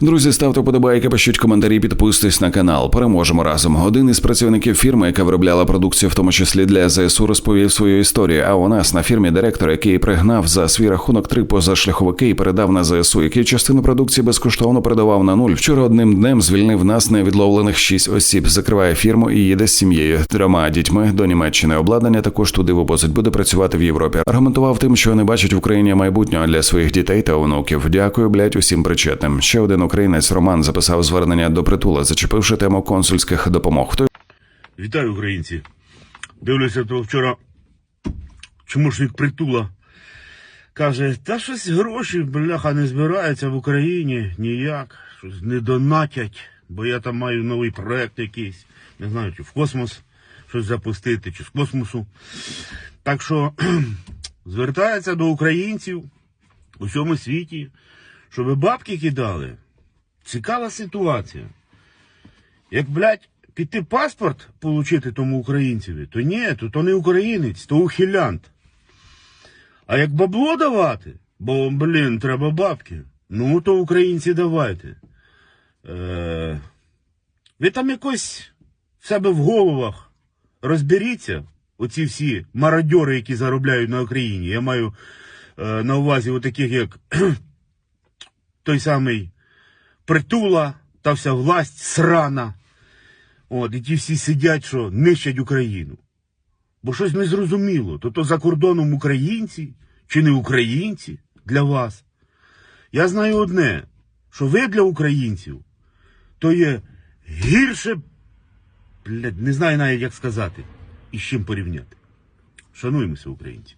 Друзі, ставте подобайки, пишіть коментарі, підписуйтесь на канал. Переможемо разом. Один із працівників фірми, яка виробляла продукцію, в тому числі для ЗСУ, розповів свою історію. А у нас на фірмі директор, який пригнав за свій рахунок три позашляховики і передав на ЗСУ, який частину продукції безкоштовно передавав на нуль. Вчора одним днем звільнив нас невідловлених шість осіб. Закриває фірму і їде з сім'єю, трьома дітьми до Німеччини. Обладнання також туди вивозить, буде працювати в Європі. Аргументував тим, що не бачить в Україні майбутнього для своїх дітей та онуків. Дякую, блять, усім причетним. Ще один українець Роман записав звернення до притула, зачепивши тему консульських допомог. Хто Вітаю, українці. Дивлюся, то вчора чомушник притула каже, та щось гроші, бляха, не збираються в Україні ніяк, щось не донатять, бо я там маю новий проект якийсь, не знаю, чи в космос щось запустити, чи з космосу. Так що звертається до українців у всьому світі, щоб бабки кидали. Цікава ситуація. Як, блядь, піти паспорт получити тому українцеві, то ні, то, то не українець, то ухилянт. А як бабло давати, бо, блін, треба бабки, ну то українці давайте. Е, ви там якось в себе в головах розберіться, оці всі мародьори, які заробляють на Україні. Я маю е, на увазі отаких, як той самий притула та вся власть срана. От, і ті всі сидять, що нищать Україну. Бо щось незрозуміло. То то за кордоном українці чи не українці для вас. Я знаю одне, що ви для українців то є гірше, блядь, не знаю навіть як сказати, і з чим порівняти. Шануємося, українці.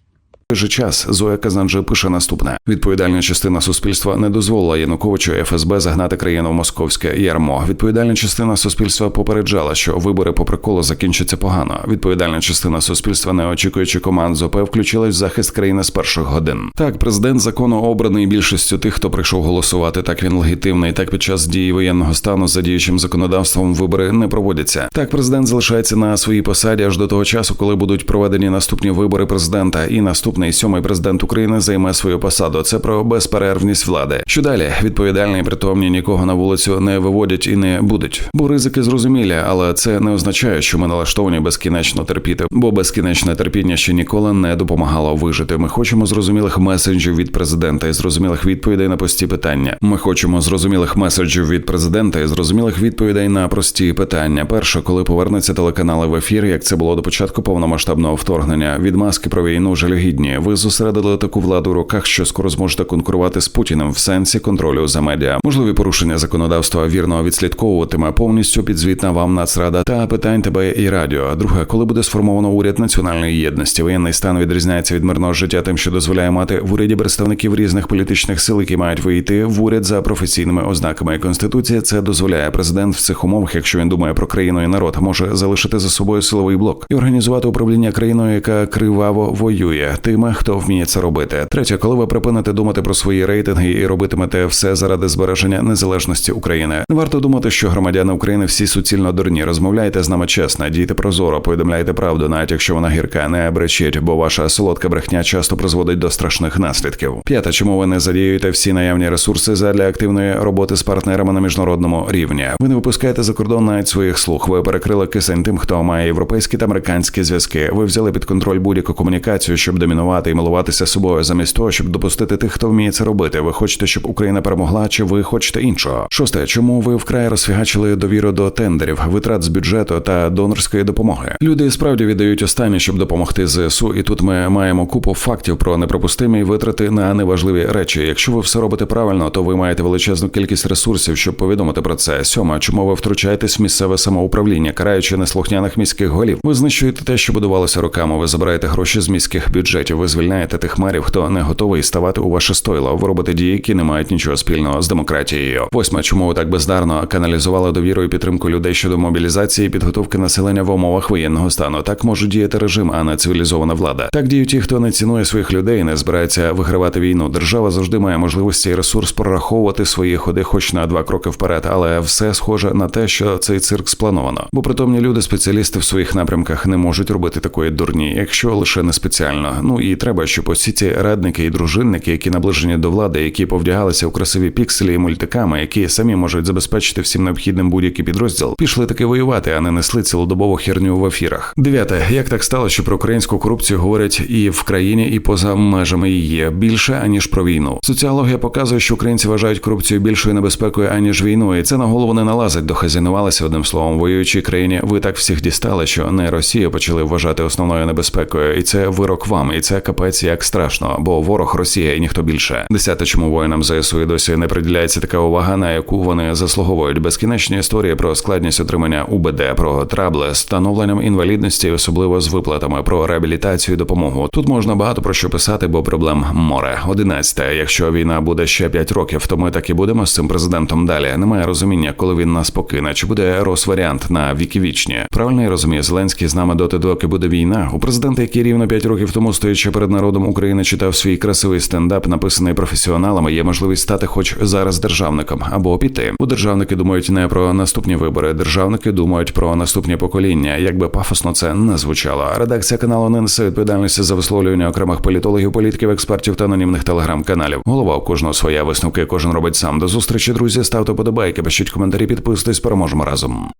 Той же час Зоя Казанджи пише наступне: відповідальна частина суспільства не дозволила Януковичу ФСБ загнати країну в московське ярмо. Відповідальна частина суспільства попереджала, що вибори по приколу закінчаться погано. Відповідальна частина суспільства, не очікуючи команд з ОП, включилась в захист країни з перших годин. Так, президент закону обраний більшістю тих, хто прийшов голосувати. Так він легітимний. Так під час дії воєнного стану за діючим законодавством вибори не проводяться. Так, президент залишається на своїй посаді аж до того часу, коли будуть проведені наступні вибори президента, і наступний сьомий президент України займе свою посаду. Це про безперервність влади. Що далі? Відповідальні притомні нікого на вулицю не виводять і не будуть. Бо ризики зрозумілі, але це не означає, що ми налаштовані безкінечно терпіти, бо безкінечне терпіння ще ніколи не допомагало вижити. Ми хочемо зрозумілих меседжів від президента і зрозумілих відповідей на прості питання. Ми хочемо зрозумілих меседжів від президента і зрозумілих відповідей на прості питання. Перше, коли повернеться телеканали в ефір, як це було до початку повномасштабного вторгнення. Відмазки про війну жалюгідні. Ви зосередили таку владу у руках, що скоро зможете конкурувати з Путіним в сенсі контролю за медіа. Можливі порушення законодавства вірно відслідковуватиме повністю підзвітна вам нацрада та питань тебе і радіо. Друге, коли буде сформовано уряд національної єдності, воєнний стан відрізняється від мирного життя, тим, що дозволяє мати в уряді представників різних політичних сил, які мають вийти в уряд за професійними ознаками. Конституція це дозволяє. Президент в цих умовах, якщо він думає про країну і народ, може залишити за собою силовий блок і організувати управління країною, яка криваво воює тими, хто вміє це робити. Третє, коли ви припините думати про свої рейтинги і робитимете все заради збереження незалежності України. Не варто думати, що громадяни України всі суцільно дурні. Розмовляйте з нами чесно, дійте прозоро, повідомляйте правду, навіть якщо вона гірка, не бречіть, бо ваша солодка брехня часто призводить до страшних наслідків. П'яте, чому ви не задіюєте всі наявні ресурси задля активної роботи з партнерами на міжнародному рівні? Ви не випускаєте за кордон навіть своїх слуг. Ви перекрили кисень тим, хто має європейські та американські зв'язки. Ви взяли під контроль будь-яку комунікацію, щоб домінувати і милуватися собою, замість того, щоб допустити тих, хто вміє це робити. Ви хочете, щоб Україна перемогла, чи ви хочете іншого? Шосте, чому ви вкрай розфігачили довіру до тендерів, витрат з бюджету та донорської допомоги? Люди справді віддають останнє, щоб допомогти ЗСУ, і тут ми маємо купу фактів про неприпустимі витрати на неважливі речі. Якщо ви все робите правильно, то ви маєте величезну кількість ресурсів, щоб повідомити про це. Сьома, чому ви втручаєтесь в місцеве самоуправління, караючи неслухняних міських голів? Ви знищуєте те, що будувалося роками. Ви забираєте гроші з міських бюджетів. Ви звільняєте тих мерів, хто не готовий ставати у ваше стойло. Ви робите дії, які не мають нічого спільного з демократією. Восьма, чому ви так бездарно каналізували довіру і підтримку людей щодо мобілізації і підготовки населення в умовах воєнного стану? Так може діяти режим, а не цивілізована влада. Так діють ті, хто не цінує своїх людей, не збирається вигравати війну. Держава завжди має можливості і ресурс прораховувати свої ходи, хоч на два кроки вперед, але все схоже на те, що цей цирк сплановано. Бо притомні люди, спеціалісти в своїх напрямках, не можуть робити такої дурні, якщо лише не спеціально. Ну І треба, щоб ось ці радники і дружинники, які наближені до влади, які повдягалися у красиві пікселі і мультиками, які самі можуть забезпечити всім необхідним будь-який підрозділ, пішли таки воювати, а не несли цілодобову херню в ефірах. Дев'яте, як так стало, що про українську корупцію говорять і в країні, і поза межами її більше аніж про війну. Соціологія показує, що українці вважають корупцію більшою небезпекою аніж війну, і це на голову не налазить. Дохазінувалися одним словом, воюючій країні. Ви так всіх дістали, що не Росію почали вважати основною небезпекою, і це вирок вам, і це капець як страшно, бо ворог Росія і ніхто більше. Десяте, чому воїнам ЗСУ і досі не приділяється така увага, на яку вони заслуговують. Безкінечні історії про складність отримання УБД, про трабли, становленням інвалідності, особливо з виплатами, про реабілітацію і допомогу. Тут можна багато про що писати, бо проблем море. Одинадцяте. Якщо війна буде ще 5 років, то ми так і будемо з цим президентом далі. Немає розуміння, коли він нас покине. Чи буде Росваріант на віки вічні? Правильно я розумію, Зеленський з нами доти, доки буде війна. У президента, який рівно 5 років тому стоячи перед народом України, читав свій красивий стендап, написаний професіоналами, є можливість стати, хоч зараз державником або піти. Бо державники думають не про наступні вибори. Державники думають про наступні покоління. Якби пафосно це не звучало. Редакція каналу не несе відповідальності за висловлювання окремих політологів, політиків, експертів та анонімних телеграм-каналів. Голова у кожного своя висновки. Кожен робить сам. До зустрічі, друзі. Ставте подобайки, пишіть коментарі, підписуйтесь. Переможемо разом.